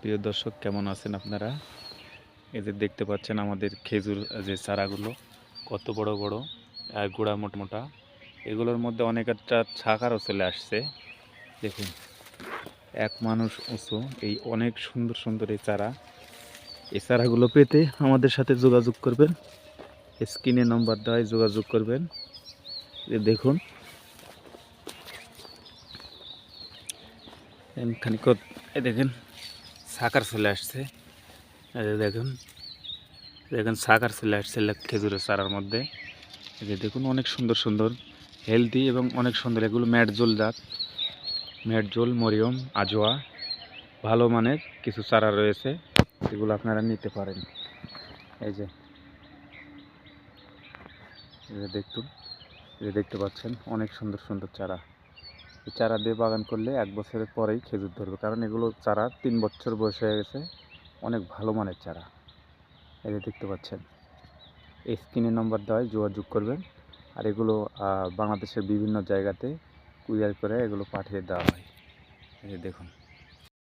প্রিয় দর্শক, কেমন আছেন আপনারা? যে দেখতে পাচ্ছেন আমাদের খেজুর যে চারাগুলো, কত বড় বড়, আর গোড়া মোটা মোটা। এগুলোর মধ্যে অনেক একটা ছাকারও চলে আসছে। দেখুন, এক মানুষ উঁচু, এই অনেক সুন্দর সুন্দর এই চারা। এই চারাগুলো পেতে আমাদের সাথে যোগাযোগ করবেন। স্ক্রিনে নম্বর দেওয়ায় যোগাযোগ করবেন। দেখুন খানিক দেখেন সাকার চলে আসছে। দেখুন, দেখেন সাকার চলে আসছে খেজুরের চারার মধ্যে। দেখুন, অনেক সুন্দর সুন্দর হেলদি এবং অনেক সুন্দর। এগুলো ম্যাটজোল জাত। ম্যাটজোল মরিয়ম, আজোয়া, ভালো মানের কিছু চারা রয়েছে। এগুলো আপনারা নিতে পারেন। এই যে দেখুন দেখতে পাচ্ছেন, অনেক সুন্দর সুন্দর চারা। চারা দিয়ে বাগান করলে এক বছরের পরেই খেজুর ধরবে। কারণ এগুলো চারা তিন বছর বয়স হয়ে গেছে, অনেক ভালো মানের চারা। এই দেখতে পাচ্ছেন, এই স্ক্রিনের নম্বর দেওয়ায় যোগাযোগ করবেন। আর এগুলো বাংলাদেশের বিভিন্ন জায়গাতে কুরিয়ার করে এগুলো পাঠিয়ে দেওয়া হয়। এই দেখুন।